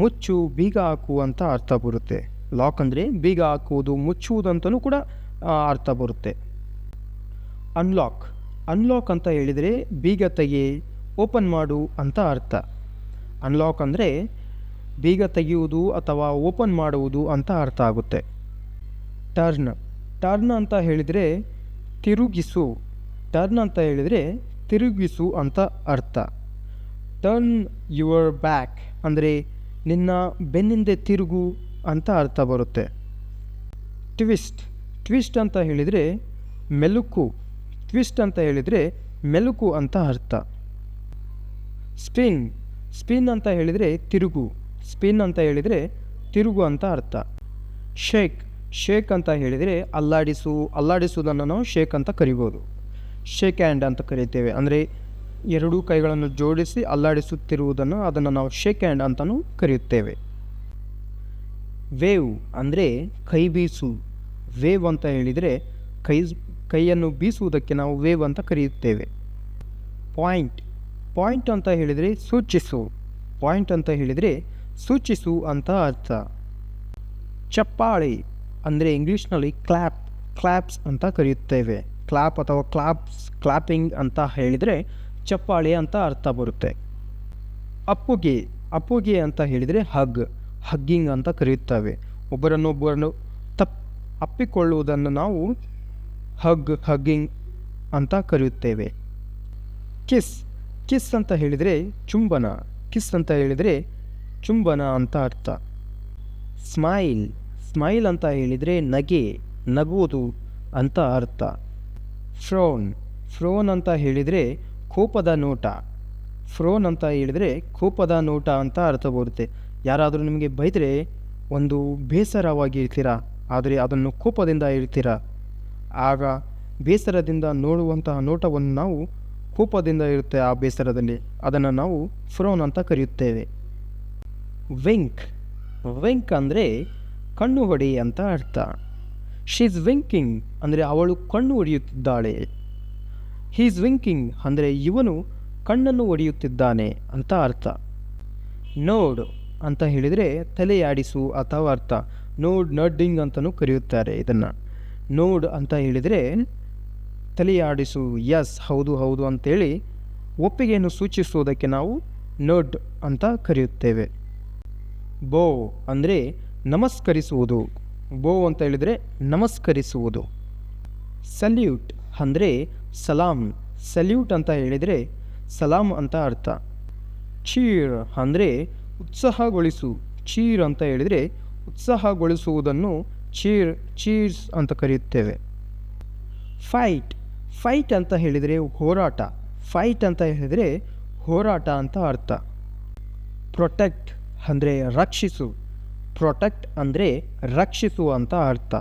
A: ಮುಚ್ಚು ಬೀಗ ಹಾಕು ಅಂತ ಅರ್ಥ ಬರುತ್ತೆ. ಲಾಕ್ ಅಂದರೆ ಬೀಗ ಹಾಕುವುದು ಮುಚ್ಚುವುದಂತಲೂ ಕೂಡ ಅರ್ಥ ಬರುತ್ತೆ. ಅನ್ಲಾಕ್ ಅನ್ಲಾಕ್ ಅಂತ ಹೇಳಿದರೆ ಬೀಗ ತೆಗೆ ಓಪನ್ ಮಾಡು ಅಂತ ಅರ್ಥ. ಅನ್ಲಾಕ್ ಅಂದರೆ ಬೀಗ ತೆಗೆಯುವುದು ಅಥವಾ ಓಪನ್ ಮಾಡುವುದು ಅಂತ ಅರ್ಥ ಆಗುತ್ತೆ. ಟರ್ನ್ ಟರ್ನ್ ಅಂತ ಹೇಳಿದರೆ ತಿರುಗಿಸು. ಟರ್ನ್ ಅಂತ ಹೇಳಿದರೆ ತಿರುಗಿಸು ಅಂತ ಅರ್ಥ. ಟರ್ನ್ ಯುವರ್ ಬ್ಯಾಕ್ ಅಂದರೆ ನಿನ್ನ ಬೆನ್ನಿಂದೆ ತಿರುಗು ಅಂತ ಅರ್ಥ ಬರುತ್ತೆ. ಟ್ವಿಸ್ಟ್ ಟ್ವಿಸ್ಟ್ ಅಂತ ಹೇಳಿದರೆ ಮೆಲುಕು. ಟ್ವಿಸ್ಟ್ ಅಂತ ಹೇಳಿದರೆ ಮೆಲುಕು ಅಂತ ಅರ್ಥ. ಸ್ಪಿನ್ ಸ್ಪಿನ್ ಅಂತ ಹೇಳಿದರೆ ತಿರುಗು. ಸ್ಪಿನ್ ಅಂತ ಹೇಳಿದರೆ ತಿರುಗು ಅಂತ ಅರ್ಥ. ಶೇಕ್ ಶೇಕ್ ಅಂತ ಹೇಳಿದರೆ ಅಲ್ಲಾಡಿಸು. ಅಲ್ಲಾಡಿಸುವುದನ್ನು ನಾವು ಶೇಕ್ ಅಂತ ಕರಿಬೋದು. ಶೇಕ್ ಹ್ಯಾಂಡ್ ಅಂತ ಕರಿತೇವೆ. ಅಂದರೆ ಎರಡೂ ಕೈಗಳನ್ನು ಜೋಡಿಸಿ ಅಲ್ಲಾಡಿಸುತ್ತಿರುವುದನ್ನು ಅದನ್ನು ನಾವು ಶೇಕ್ ಹ್ಯಾಂಡ್ ಅಂತಲೂ ಕರೆಯುತ್ತೇವೆ. ವೇವ್ ಅಂದರೆ ಕೈ ಬೀಸು. ವೇವ್ ಅಂತ ಹೇಳಿದರೆ ಕೈ ಕೈಯನ್ನು ಬೀಸುವುದಕ್ಕೆ ನಾವು ವೇವ್ ಅಂತ ಕರೆಯುತ್ತೇವೆ. ಪಾಯಿಂಟ್. ಪಾಯಿಂಟ್ ಅಂತ ಹೇಳಿದರೆ ಸೂಚಿಸು. ಪಾಯಿಂಟ್ ಅಂತ ಹೇಳಿದರೆ ಸೂಚಿಸು ಅಂತ ಅರ್ಥ. ಚಪ್ಪಾಳೆ ಅಂದರೆ ಇಂಗ್ಲೀಷ್ನಲ್ಲಿ ಕ್ಲ್ಯಾಪ್ ಕ್ಲ್ಯಾಪ್ಸ್ ಅಂತ ಕರೆಯುತ್ತೇವೆ. ಕ್ಲಾಪ್ ಅಥವಾ ಕ್ಲಾಪ್ಸ್ ಕ್ಲಾಪಿಂಗ್ ಅಂತ ಹೇಳಿದರೆ ಚಪ್ಪಾಳೆ ಅಂತ ಅರ್ಥ ಬರುತ್ತೆ. ಅಪ್ಪುಗೆ ಅಪ್ಪುಗೆ ಅಂತ ಹೇಳಿದರೆ ಹಗ್ ಹಗ್ಗಿಂಗ್ ಅಂತ ಕರೆಯುತ್ತವೆ. ಒಬ್ಬರನ್ನೊಬ್ಬರನ್ನು ತಪ್, ಅಪ್ಪಿಕೊಳ್ಳುವುದನ್ನು ನಾವು ಹಗ್ ಹಗ್ಗಿಂಗ್ ಅಂತ ಕರೆಯುತ್ತೇವೆ. ಕಿಸ್ ಕಿಸ್ ಅಂತ ಹೇಳಿದರೆ ಚುಂಬನ ಕಿಸ್ ಅಂತ ಹೇಳಿದರೆ ಚುಂಬನ ಅಂತ ಅರ್ಥ. ಸ್ಮೈಲ್ ಸ್ಮೈಲ್ ಅಂತ ಹೇಳಿದರೆ ನಗೆ, ನಗುವುದು ಅಂತ ಅರ್ಥ. ಫ್ರೋನ್ ಫ್ರೋನ್ ಅಂತ ಹೇಳಿದರೆ ಕೋಪದ ನೋಟ. ಫ್ರೋನ್ ಅಂತ ಹೇಳಿದರೆ ಕೋಪದ ನೋಟ ಅಂತ ಅರ್ಥ ಬರುತ್ತೆ. ಯಾರಾದರೂ ನಿಮಗೆ ಬೈದರೆ ಒಂದು ಬೇಸರವಾಗಿ ಇರ್ತೀರಾ? ಆದರೆ ಅದನ್ನು ಕೋಪದಿಂದ ಇರ್ತೀರಾ? ಆಗ ಬೇಸರದಿಂದ ನೋಡುವಂತಹ ನೋಟವನ್ನು ನಾವು ಕೋಪದಿಂದ ಇರುತ್ತೆ ಆ ಬೇಸರದಲ್ಲಿ. ಅದನ್ನು ನಾವು ಫ್ರೋನ್ ಅಂತ ಕರೆಯುತ್ತೇವೆ. ವಿಂಕ್. ವಿಂಕ್ ಅಂದರೆ ಕಣ್ಣು ಹೊಡಿ ಅಂತ ಅರ್ಥ. ಶೀಸ್ ವಿಂಕಿಂಗ್ ಅಂದರೆ ಅವಳು ಕಣ್ಣು ಹೊಡೆಯುತ್ತಿದ್ದಾಳೆ ಹೀಸ್ ವಿಂಕಿಂಗ್ ಅಂದರೆ ಇವನು ಕಣ್ಣನ್ನು ಒಡೆಯುತ್ತಿದ್ದಾನೆ ಅಂತ ಅರ್ಥ. ನೋಡ್ ಅಂತ ಹೇಳಿದರೆ ತಲೆಯಾಡಿಸು ಅಥವಾ ಅರ್ಥ. ನೋಡ್ ನಡ್ಡಿಂಗ್ ಅಂತಲೂ ಕರೆಯುತ್ತಾರೆ ಇದನ್ನು. ನೋಡ್ ಅಂತ ಹೇಳಿದರೆ ತಲೆಯಾಡಿಸು ಎಸ್ ಹೌದು ಹೌದು ಅಂತೇಳಿ ಒಪ್ಪಿಗೆಯನ್ನು ಸೂಚಿಸುವುದಕ್ಕೆ ನಾವು ನೋಡ್ ಅಂತ ಕರೆಯುತ್ತೇವೆ. ಬೋ ಅಂದರೆ ನಮಸ್ಕರಿಸುವುದು. ಬೋ ಅಂತ ಹೇಳಿದರೆ ನಮಸ್ಕರಿಸುವುದು. ಸಲ್ಯೂಟ್ ಅಂದರೆ ಸಲಾಂ ಸಲ್ಯೂಟ್ ಅಂತ ಹೇಳಿದರೆ ಸಲಾಂ ಅಂತ ಅರ್ಥ. ಚೀರ್ ಅಂದರೆ ಉತ್ಸಾಹಗೊಳಿಸು ಚೀರ್ ಅಂತ ಹೇಳಿದರೆ ಉತ್ಸಾಹಗೊಳಿಸುವುದನ್ನು ಚೀರ್ ಚೀರ್ಸ್ ಅಂತ ಕರೆಯುತ್ತೇವೆ. ಫೈಟ್ ಫೈಟ್ ಅಂತ ಹೇಳಿದರೆ ಹೋರಾಟ ಫೈಟ್ ಅಂತ ಹೇಳಿದರೆ ಹೋರಾಟ ಅಂತ ಅರ್ಥ. ಪ್ರೊಟೆಕ್ಟ್ ಅಂದರೆ ರಕ್ಷಿಸು. ಪ್ರೊಟೆಕ್ಟ್ ಅಂದರೆ ರಕ್ಷಿಸು ಅಂತ ಅರ್ಥ.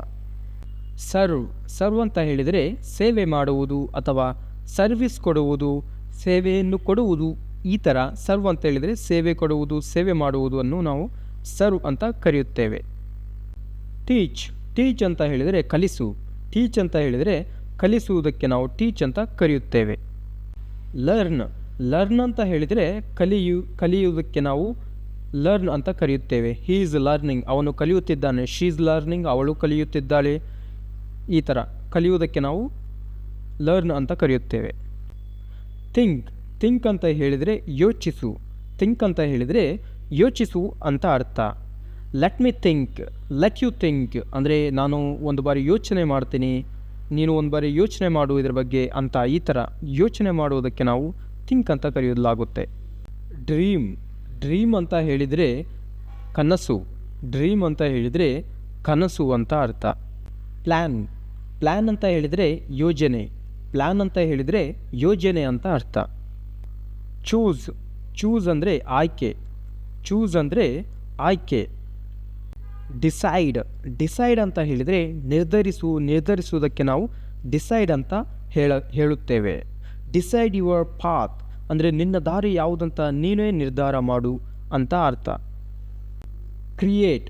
A: ಸರ್ವ್ ಸರ್ವ್ ಅಂತ ಹೇಳಿದರೆ ಸೇವೆ ಮಾಡುವುದು ಅಥವಾ ಸರ್ವಿಸ್ ಕೊಡುವುದು, ಸೇವೆಯನ್ನು ಕೊಡುವುದು, ಈ ಥರ ಸರ್ವ್ ಅಂತ ಹೇಳಿದರೆ ಸೇವೆ ಕೊಡುವುದು, ಸೇವೆ ಮಾಡುವುದನ್ನು ನಾವು ಸರ್ವ್ ಅಂತ ಕರೆಯುತ್ತೇವೆ. ಟೀಚ್ ಟೀಚ್ ಅಂತ ಹೇಳಿದರೆ ಕಲಿಸು ಟೀಚ್ ಅಂತ ಹೇಳಿದರೆ ಕಲಿಸುವುದಕ್ಕೆ ನಾವು ಟೀಚ್ ಅಂತ ಕರೆಯುತ್ತೇವೆ. ಲರ್ನ್ ಲರ್ನ್ ಅಂತ ಹೇಳಿದರೆ ಕಲಿಯು, ಕಲಿಯುವುದಕ್ಕೆ ನಾವು ಲರ್ನ್ ಅಂತ ಕರೆಯುತ್ತೇವೆ. ಹೀ ಈಸ್ ಲರ್ನಿಂಗ್ ಅವನು ಕಲಿಯುತ್ತಿದ್ದಾನೆ. ಶೀ ಈಸ್ ಲರ್ನಿಂಗ್ ಅವಳು ಕಲಿಯುತ್ತಿದ್ದಾಳೆ. ಈ ಥರ ಕಲಿಯುವುದಕ್ಕೆ ನಾವು ಲರ್ನ್ ಅಂತ ಕರೆಯುತ್ತೇವೆ. ಥಿಂಕ್ ಥಿಂಕ್ ಅಂತ ಹೇಳಿದರೆ ಯೋಚಿಸು. ಥಿಂಕ್ ಅಂತ ಹೇಳಿದರೆ ಯೋಚಿಸು ಅಂತ ಅರ್ಥ. Let me think let you think ಅಂದರೆ ನಾನು ಒಂದು ಬಾರಿ ಯೋಚನೆ ಮಾಡ್ತೀನಿ. ನೀನು ಒಂದು ಬಾರಿ ಯೋಚನೆ ಮಾಡು ಇದರ ಬಗ್ಗೆ ಅಂತ ಈ ಥರ ಯೋಚನೆ ಮಾಡುವುದಕ್ಕೆ ನಾವು ಥಿಂಕ್ ಅಂತ ಕರೆಯಲಾಗುತ್ತೆ. ಡ್ರೀಮ್ ಡ್ರೀಮ್ ಅಂತ ಹೇಳಿದರೆ ಕನಸು. ಡ್ರೀಮ್ ಅಂತ ಹೇಳಿದರೆ ಕನಸು ಅಂತ ಅರ್ಥ. ಪ್ಲ್ಯಾನ್ ಪ್ಲ್ಯಾನ್ ಅಂತ ಹೇಳಿದರೆ ಯೋಜನೆ. ಪ್ಲ್ಯಾನ್ ಅಂತ ಹೇಳಿದರೆ ಯೋಜನೆ ಅಂತ ಅರ್ಥ. ಚೂಸ್. ಚೂಸ್ ಅಂದರೆ ಆಯ್ಕೆ. ಚೂಸ್ ಅಂದರೆ ಆಯ್ಕೆ. ಡಿಸೈಡ್. ಡಿಸೈಡ್ ಅಂತ ಹೇಳಿದರೆ ನಿರ್ಧರಿಸು, ನಿರ್ಧರಿಸುವುದಕ್ಕೆ ನಾವು ಡಿಸೈಡ್ ಅಂತ ಹೇಳ, ಹೇಳುತ್ತೇವೆ. Decide your path. ಅಂದರೆ ನಿನ್ನ ದಾರಿ ಯಾವುದಂತ ನೀನೇ ನಿರ್ಧಾರ ಮಾಡು ಅಂತ ಅರ್ಥ. ಕ್ರಿಯೇಟ್.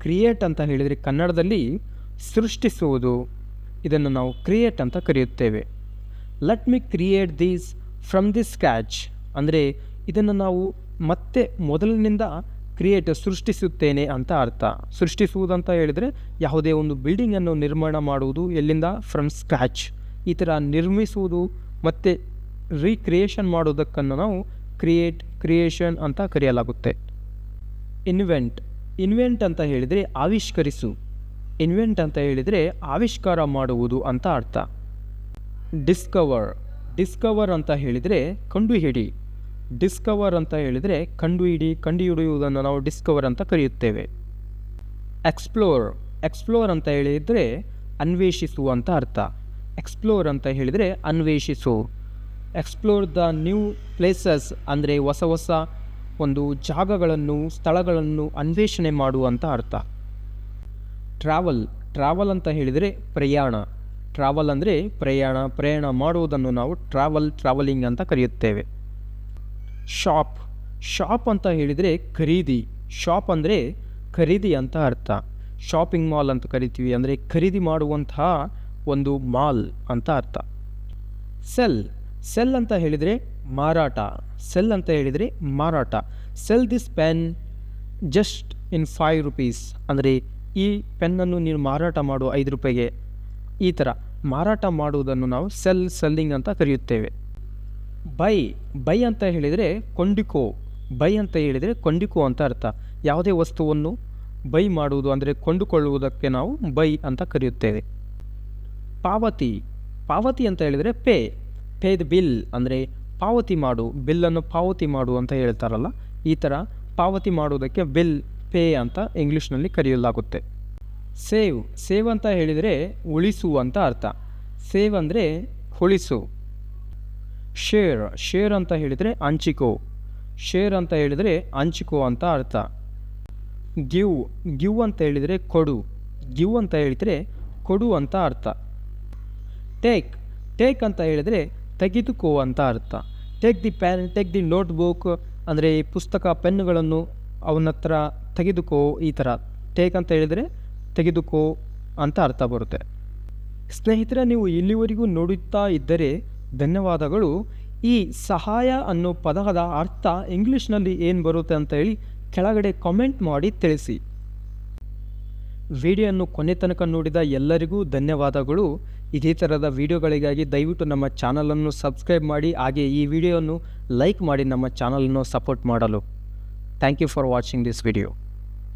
A: ಕ್ರಿಯೇಟ್ ಅಂತ ಹೇಳಿದರೆ ಕನ್ನಡದಲ್ಲಿ ಸೃಷ್ಟಿಸುವುದು. ಇದನ್ನು ನಾವು ಕ್ರಿಯೇಟ್ ಅಂತ ಕರೆಯುತ್ತೇವೆ. Let me create these from the scratch ಅಂದರೆ ಇದನ್ನು ನಾವು ಮತ್ತೆ ಮೊದಲಿನಿಂದ ಕ್ರಿಯೇಟ್ ಸೃಷ್ಟಿಸುತ್ತೇನೆ ಅಂತ ಅರ್ಥ. ಸೃಷ್ಟಿಸುವುದಂತ ಹೇಳಿದರೆ ಯಾವುದೇ ಒಂದು ಬಿಲ್ಡಿಂಗನ್ನು ನಿರ್ಮಾಣ ಮಾಡುವುದು ಎಲ್ಲಿಂದ? ಫ್ರಮ್ ಸ್ಕ್ರ್ಯಾಚ್ ಈ ಥರ ನಿರ್ಮಿಸುವುದು ಮತ್ತು ರೀಕ್ರಿಯೇಷನ್ ಮಾಡೋದಕ್ಕನ್ನು ನಾವು ಕ್ರಿಯೇಟ್ ಕ್ರಿಯೇಷನ್ ಅಂತ ಕರೆಯಲಾಗುತ್ತೆ. ಇನ್ವೆಂಟ್ ಇನ್ವೆಂಟ್ ಅಂತ ಹೇಳಿದರೆ ಆವಿಷ್ಕರಿಸು. ಇನ್ವೆಂಟ್ ಅಂತ ಹೇಳಿದರೆ ಆವಿಷ್ಕಾರ ಮಾಡುವುದು ಅಂತ ಅರ್ಥ. ಡಿಸ್ಕವರ್ ಡಿಸ್ಕವರ್ ಅಂತ ಹೇಳಿದರೆ ಕಂಡುಹಿಡಿ. ಡಿಸ್ಕವರ್ ಅಂತ ಹೇಳಿದರೆ ಕಂಡುಹಿಡಿ, ಕಂಡುಹಿಡಿಯುವುದನ್ನು ನಾವು ಡಿಸ್ಕವರ್ ಅಂತ ಕರೆಯುತ್ತೇವೆ. ಎಕ್ಸ್ಪ್ಲೋರ್ ಎಕ್ಸ್ಪ್ಲೋರ್ ಅಂತ ಹೇಳಿದರೆ ಅನ್ವೇಷಿಸು ಅಂತ ಅರ್ಥ. ಎಕ್ಸ್ಪ್ಲೋರ್ ಅಂತ ಹೇಳಿದರೆ ಅನ್ವೇಷಿಸು. ಎಕ್ಸ್ಪ್ಲೋರ್ ದ ನ್ಯೂ ಪ್ಲೇಸಸ್ ಅಂದರೆ ಹೊಸ ಹೊಸ ಒಂದು ಜಾಗಗಳನ್ನು, ಸ್ಥಳಗಳನ್ನು ಅನ್ವೇಷಣೆ ಮಾಡುವಂಥ ಅರ್ಥ. ಟ್ರಾವೆಲ್ ಟ್ರಾವೆಲ್ ಅಂತ ಹೇಳಿದರೆ ಪ್ರಯಾಣ. ಟ್ರಾವೆಲ್ ಅಂದರೆ ಪ್ರಯಾಣ ಪ್ರಯಾಣ ಮಾಡುವುದನ್ನು ನಾವು ಟ್ರಾವೆಲ್ ಟ್ರಾವೆಲಿಂಗ್ ಅಂತ ಕರೆಯುತ್ತೇವೆ. ಶಾಪ್ ಶಾಪ್ ಅಂತ ಹೇಳಿದರೆ ಖರೀದಿ. ಶಾಪ್ ಅಂದರೆ ಖರೀದಿ ಅಂತ ಅರ್ಥ. ಶಾಪಿಂಗ್ ಮಾಲ್ ಅಂತ ಕರಿತೀವಿ ಅಂದರೆ ಖರೀದಿ ಮಾಡುವಂತಹ ಒಂದು ಮಾಲ್ ಅಂತ ಅರ್ಥ. ಸೆಲ್ ಸೆಲ್ ಅಂತ ಹೇಳಿದರೆ ಮಾರಾಟ. ಸೆಲ್ ಅಂತ ಹೇಳಿದರೆ ಮಾರಾಟ. Sell this pen just in five rupees. ಅಂದರೆ ಈ ಪೆನ್ನನ್ನು ನೀನು ಮಾರಾಟ ಮಾಡು ಐದು ರೂಪಾಯಿಗೆ. ಈ ಥರ ಮಾರಾಟ ಮಾಡುವುದನ್ನು ನಾವು ಸೆಲ್ ಸೆಲ್ಲಿಂಗ್ ಅಂತ ಕರೆಯುತ್ತೇವೆ. ಬೈ ಬೈ ಅಂತ ಹೇಳಿದರೆ ಕೊಂಡಿಕೋ. ಬೈ ಅಂತ ಹೇಳಿದರೆ ಕೊಂಡಿಕೋ ಅಂತ ಅರ್ಥ. ಯಾವುದೇ ವಸ್ತುವನ್ನು ಬೈ ಮಾಡುವುದು ಅಂದರೆ ಕೊಂಡುಕೊಳ್ಳುವುದಕ್ಕೆ ನಾವು ಬೈ ಅಂತ ಕರೆಯುತ್ತೇವೆ. ಪಾವತಿ. ಪಾವತಿ ಅಂತ ಹೇಳಿದರೆ ಪೇ. ಪೇ ದ ಬಿಲ್ ಅಂದರೆ ಪಾವತಿ ಮಾಡು, ಬಿಲ್ಲನ್ನು ಪಾವತಿ ಮಾಡು ಅಂತ ಹೇಳ್ತಾರಲ್ಲ, ಈ ಥರ ಪಾವತಿ ಮಾಡುವುದಕ್ಕೆ ಬಿಲ್ ಪೇ ಅಂತ ಇಂಗ್ಲೀಷ್ನಲ್ಲಿ ಕರೆಯಲಾಗುತ್ತೆ. ಸೇವ್ ಸೇವ್ ಅಂತ ಹೇಳಿದರೆ ಉಳಿಸು ಅಂತ ಅರ್ಥ. ಸೇವ್ ಅಂದರೆ ಉಳಿಸು. ಶೇರ್ ಶೇರ್ ಅಂತ ಹೇಳಿದರೆ ಹಂಚಿಕೋ. ಶೇರ್ ಅಂತ ಹೇಳಿದರೆ ಹಂಚಿಕೋ ಅಂತ ಅರ್ಥ. ಗಿವ್ ಗಿವ್ ಅಂತ ಹೇಳಿದರೆ ಕೊಡು. ಗಿವ್ ಅಂತ ಹೇಳಿದರೆ ಕೊಡು ಅಂತ ಅರ್ಥ. ಟೇಕ್ ಟೇಕ್ ಅಂತ ಹೇಳಿದರೆ ತೆಗೆದುಕೋ ಅಂತ ಅರ್ಥ take the pan take the notebook ಅಂದರೆ ಈ ಪುಸ್ತಕ ಪೆನ್ನುಗಳನ್ನು ಅವನ ಹತ್ರ ತೆಗೆದುಕೋ ಈ ಥರ ಟೇಕ್ ಅಂತ ಹೇಳಿದರೆ ತೆಗೆದುಕೋ ಅಂತ ಅರ್ಥ ಬರುತ್ತೆ. ಸ್ನೇಹಿತರೆ, ನೀವು ಇಲ್ಲಿವರೆಗೂ ನೋಡುತ್ತಾ ಇದ್ದರೆ ಧನ್ಯವಾದಗಳು. ಈ ಸಹಾಯ ಅನ್ನೋ ಪದದ ಅರ್ಥ ಇಂಗ್ಲೀಷ್ನಲ್ಲಿ ಏನು ಬರುತ್ತೆ ಅಂತ ಹೇಳಿ ಕೆಳಗಡೆ ಕಾಮೆಂಟ್ ಮಾಡಿ ತಿಳಿಸಿ. ವಿಡಿಯೋನ್ನು ಕೊನೆ ತನಕ ನೋಡಿದ ಎಲ್ಲರಿಗೂ ಧನ್ಯವಾದಗಳು. ಇದೇ ಥರದ ವಿಡಿಯೋಗಳಿಗಾಗಿ ದಯವಿಟ್ಟು ನಮ್ಮ ಚಾನಲನ್ನು ಸಬ್ಸ್ಕ್ರೈಬ್ ಮಾಡಿ, ಹಾಗೆ ಈ ವಿಡಿಯೋವನ್ನು ಲೈಕ್ ಮಾಡಿ ನಮ್ಮ ಚಾನಲನ್ನು ಸಪೋರ್ಟ್ ಮಾಡಲು. Thank you for watching this video.